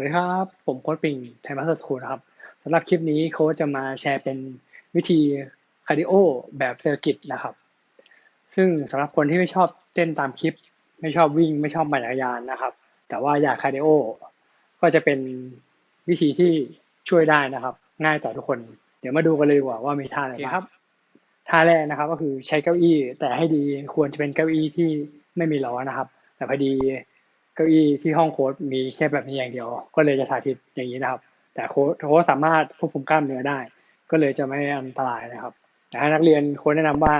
วัสดีครับ ผมโค้ชปิงไทยมาสเตอร์ทูนะครับสำหรับคลิปนี้โค้ชจะมาแชร์เป็นวิธีคาร์ดิโอแบบเซอร์กิตนะครับ ซึ่งสำหรับคนที่ไม่ชอบเต้นตามคลิป ไม่ชอบวิ่งไม่ชอบปั่นจักรยานนะครับ แต่ว่าอยากคาร์ดิโอก็จะเป็นวิธีที่ช่วยได้นะครับ ง่ายต่อทุกคน เดี๋ยวมาดูกันเลยดีกว่าว่ามีท่าอะไรบ้างครับ ท่าแรกนะครับก็คือใช้เก้าอี้แต่ให้ดีควรจะเป็นเก้าอี้ที่ไม่มีล้อนะครับ แต่พอดี เก้าอี้ที่ห้องโค้ดมีแค่แบบนี้อย่างเดียว ก็เลยจะสาธิตอย่างนี้นะครับ แต่โค้ดโค้ดสามารถควบคุมกล้ามเนื้อได้ ก็เลยจะไม่อันตรายนะครับแต่ให้นักเรียนโค้ดแนะนำว่า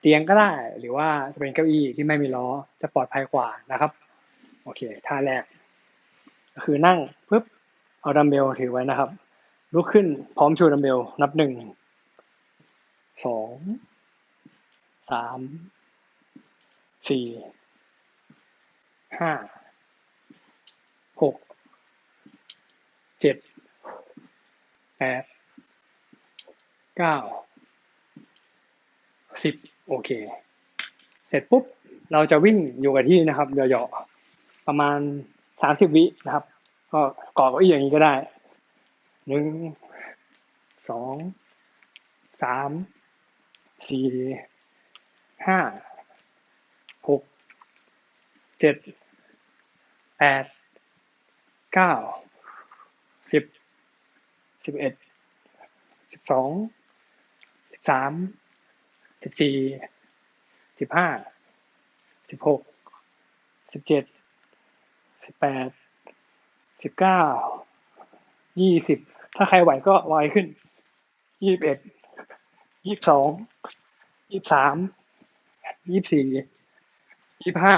เตียงก็ได้ หรือว่าจะเป็นเก้าอี้ที่ไม่มีล้อจะปลอดภัยกว่านะครับโอเคท่าแรกคือนั่งปุ๊บเอาดัมเบลถือไว้นะครับ ลุกขึ้นพร้อมชูดัมเบลนับหนึ่งสองสามสี่ห้า หกเจ็ดแปดเก้าสิบโอเค เสร็จปุ๊บ เราจะวิ่งอยู่กับที่นะครับเหยาะๆประมาณสามสิบวินะครับ ก็ก่อเก้าอี้อย่างนี้ก็ได้หนึ่งสองสามสี่ห้าหกเจ็ดแปด เก้าสิบสิบเอ็ดสิบสองสิบสามสิบสี่สิบห้าสิบหกสิบเจ็ดสิบแปดสิบเก้ายี่สิบถ้าใครไหวก็ไวขึ้นยี่สิบเอ็ดยี่สิบสองยี่สิบสามยี่สิบสี่ยี่สิบห้า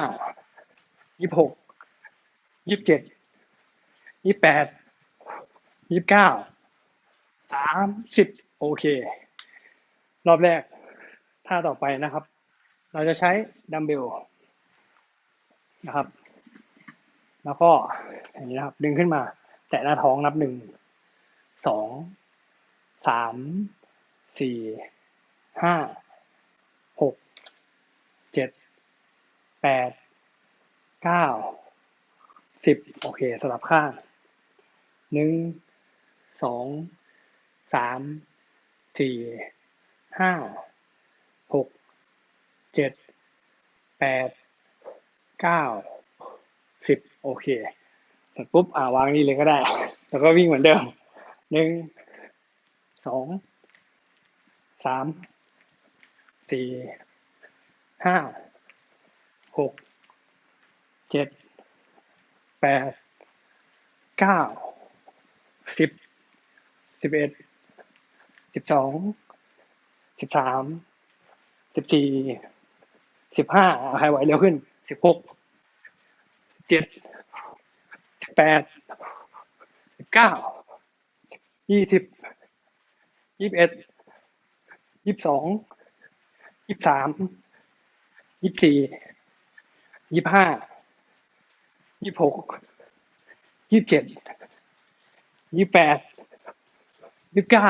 ยี่สิบหกยี่สิบเจ็ด ยี่สิบแปดยี่สิบเก้าสามสิบโอเค รอบแรกท่าต่อไปนะครับ เราจะใช้ดัมเบลนะครับ แล้วก็อย่างนี้นะครับ ดึงขึ้นมา แตะหน้าท้องนับหนึ่งสองสามสี่ห้าหกเจ็ดแปดเก้าสิบโอเคสลับข้าง หนึ่งสองสามสี่ห้าหกเจ็ดแปดเก้าสิบโอเคเสร็จปุ๊บอ่าวางนี่เลยก็ได้ แล้วก็วิ่งเหมือนเดิมหนึ่งสองสามสี่ห้าหกเจ็ดแปดเก้า สิบสิบเอ็ดสิบสองสิบสามสิบสี่สิบห้าใครไหวเร็วขึ้นสิบหกเจ็ดสิบแปดสิบเก้ายี่สิบยี่สิบเอ็ดยี่สิบสองยี่สิบสามยี่สิบสี่ยี่สิบห้ายี่สิบหกยี่สิบเจ็ด ยี่สิบแปดยี่สิบเก้า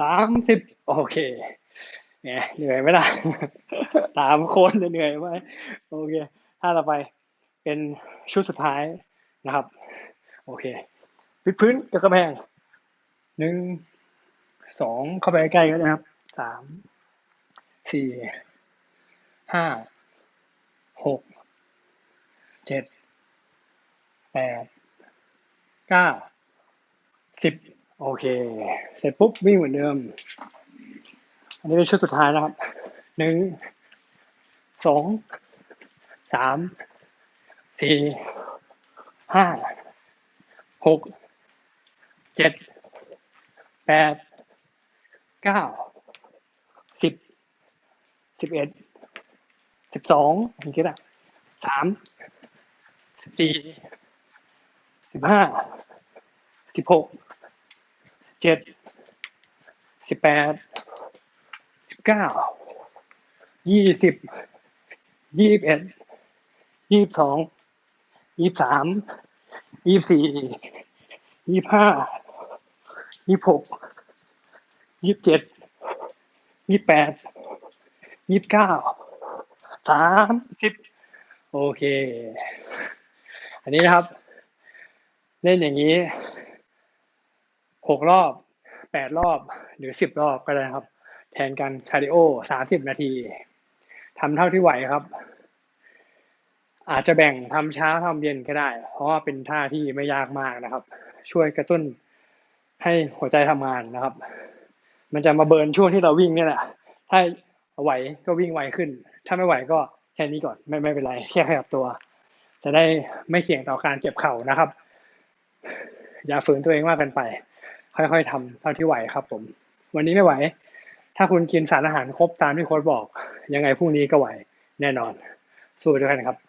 สามสิบโอเคเนี่ยเหนื่อยไหมล่ะตามคนเหนื่อยไหมโอเคถ้าต่อไปเป็นชุดสุดท้ายนะครับ โอเคปิดพื้นกับกระแพงหนึ่งสองเข้าไปใกล้กันนะครับสามสี่ห้าหกเจ็ดแปด เก้าสิบโอเค เสร็จปุ๊บวิ่งเหมือนเดิม อันนี้เป็นชุดสุดท้ายนะครับหนึ่งสองสามสี่ห้าหกเจ็ดแปดเก้าสิบสิบเอ็ดสิบสองอย่างนี้ละสามสิบสี่สิบห้า สิบหกเจ็ดสิบแปดสิบเก้ายี่สิบยี่สิบเอ็ดยี่สิบสองยี่สิบสามยี่สิบสี่ยี่สิบห้ายี่สิบหกยี่สิบเจ็ดยี่สิบแปดยี่สิบเก้าสามสิบโอเค อันนี้นะครับ เล่นอย่างนี้ หกรอบแปดรอบหรือสิบรอบก็ได้ครับ แทนการคาร์ดิโอสามสิบนาทีทำเท่าที่ไหวครับ อาจจะแบ่งทำเช้าทำเย็นก็ได้ เพราะว่าเป็นท่าที่ไม่ยากมากนะครับ ช่วยกระตุ้นให้หัวใจทำงานนะครับ มันจะมาเบิร์นช่วงที่เราวิ่งเนี่ยแหละ ถ้าไหวก็วิ่งไวขึ้น ถ้าไม่ไหวก็แค่นี้ก่อนไม่ไม่เป็นไรแค่ขยับตัว จะได้ไม่เสี่ยงต่อการเจ็บเข่านะครับ อย่าฝืนตัวเองมากเกินไป ค่อยๆทำเท่าที่ไหวครับ ผม วันนี้ไม่ไหว ถ้าคุณกินสารอาหารครบตามที่โค้ดบอก ยังไงพรุ่งนี้ก็ไหวแน่นอน สู้ด้วยกันครับ